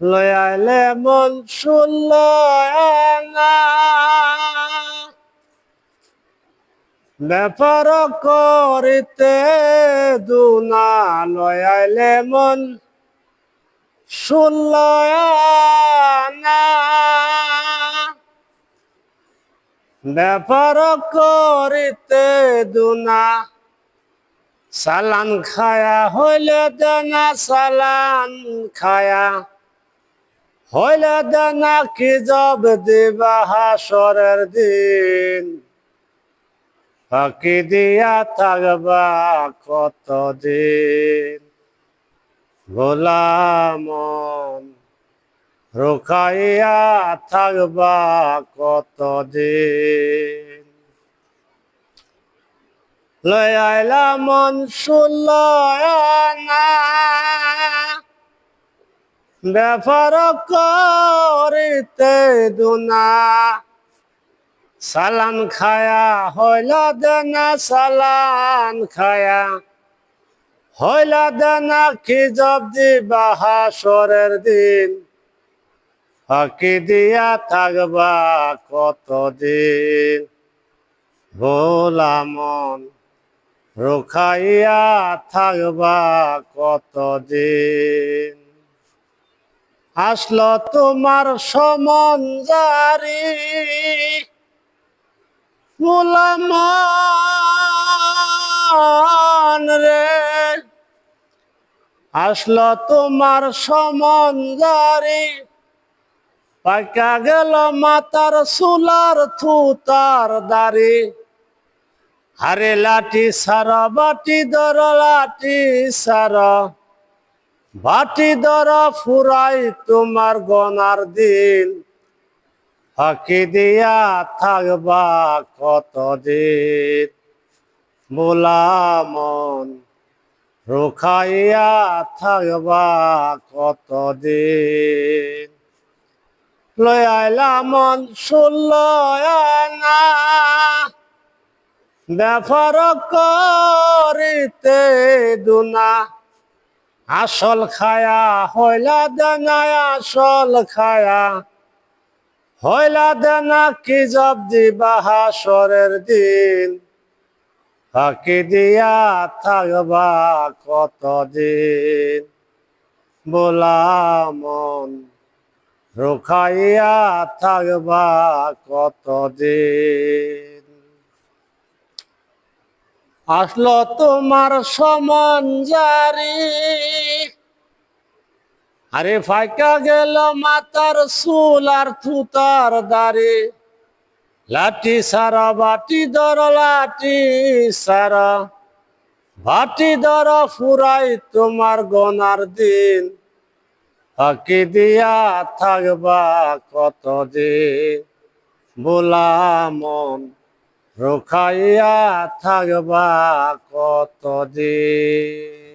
লয়াইলে মন শুনল ব্যাপার করিতে দুনা লয়াইলে মন শুনল ব্যাপার করিতে দুনা, সালান খায়া হইলে দেনা, সালান খায়া হইলে দেনা কি জব দিবা হাসরের দিন? ফাঁকি দিয়া থাকবা কতদিন? গোলামন রুখাইয়া থাকবা কতদিন? লয় আইলা মন শুনল ব্যাপার করিতে দুনা। সালান খায়া হইলা দেনা, সালান খায়া। হইলা দেনা কি জব দিবা হাসরের দিন? ফাঁকি দিয়া থাকবা কতদিন? ভোলা মন, রুখাইয়া থাকবা কতদিন? আসলো তোমার সমন জারি। মুলামান রে। আসলো তোমার সমন জারি। পাকা গেল মাতার সুলার থুতার দাড়ি। আরে লাঠি সার, বাটি দর লাঠি সার। বাটি দর ফুরাই তোমার গনার দিন ফাঁকি দিয়া থাকবা কতদিন মোলামন রুখাইয়া থাকবা কতদিন লয় আইলা মন শুনল না ব্যাপার করিতে দুনা। আসল খায়া হইলা দেনা আসল খায়া। হইলা দেনা কি জব দিবা হাসরের দিন? ফাঁকি দিয়া থাকবা কতদিন? বোলা মন রুখাইয়া থাকবা কতদিন? আসলো তোমার সমান জারি। আরে ফাঁকা গেল মাতার চুল আর থুতার দাড়ি। লাঠি সারা বাটি দর লাঠি সারা বাটি দর ফুরাই তোমার গনার দিন। ফাঁকি দিয়া থাকবা কত কতদিন? বোলা মন রুখাইয়া থাকবা কতদিন?